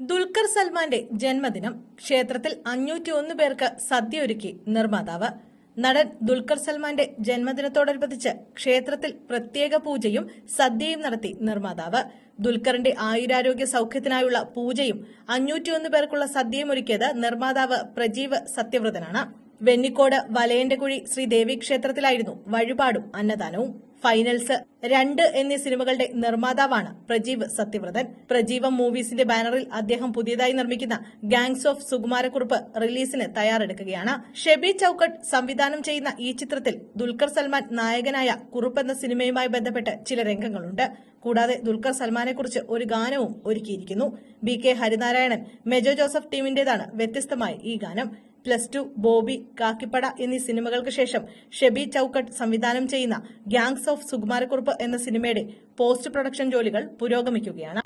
ദുൽഖർ സൽമാന്റെ ജന്മദിനം ക്ഷേത്രത്തിൽ അഞ്ഞൂറ്റി ഒന്ന് പേർക്ക് സദ്യ ഒരുക്കി നിർമ്മാതാവ്. നടൻ ദുൽഖർ സൽമാന്റെ ജന്മദിനത്തോടനുബന്ധിച്ച് ക്ഷേത്രത്തിൽ പ്രത്യേക പൂജയും സദ്യയും നടത്തി നിർമ്മാതാവ്. ദുൽഖറിന്റെ ആയുരാരോഗ്യ സൌഖ്യത്തിനായുള്ള പൂജയും അഞ്ഞൂറ്റിയൊന്ന് പേർക്കുള്ള സദ്യയും ഒരുക്കിയത് നിർമ്മാതാവ് പ്രജീവ് സത്യവ്രതനാണ്. വെന്നിക്കോട് വലയന്റെ കുഴി ശ്രീ ദേവി ക്ഷേത്രത്തിലായിരുന്നു വഴിപാടും അന്നദാനവും. ഫൈനൽസ് രണ്ട് എന്നീ സിനിമകളുടെ നിർമ്മാതാവാണ് പ്രജീവ് സത്യവ്രതൻ. പ്രജീവം മൂവീസിന്റെ ബാനറിൽ അദ്ദേഹം പുതിയതായി നിർമ്മിക്കുന്ന ഗാങ്സ് ഓഫ് സുകുമാരക്കുറുപ്പ് റിലീസിന് തയ്യാറെടുക്കുകയാണ്. ഷെബി ചൌക്കട്ട് സംവിധാനം ചെയ്യുന്ന ഈ ചിത്രത്തിൽ ദുൽഖർ സൽമാൻ നായകനായ കുറുപ്പ് എന്ന സിനിമയുമായി ബന്ധപ്പെട്ട് ചില രംഗങ്ങളുണ്ട്. കൂടാതെ ദുൽഖർ സൽമാനെക്കുറിച്ച് ഒരു ഗാനവും ഒരുക്കിയിരിക്കുന്നു. B K Harinarayanan Mejo Joseph ടീമിന്റേതാണ് വ്യത്യസ്തമായ ഈ ഗാനം. പ്ലസ് ടു ബോബി കാക്കിപ്പട എന്നീ സിനിമകൾക്ക് ശേഷം ഷെബി ചൌക്കട്ട് സംവിധാനം ചെയ്യുന്ന ഗ്യാങ്സ് ഓഫ് സുകുമാരക്കുറുപ്പ് എന്ന സിനിമയുടെ പോസ്റ്റ് പ്രൊഡക്ഷൻ ജോലികൾ പുരോഗമിക്കുകയാണ്.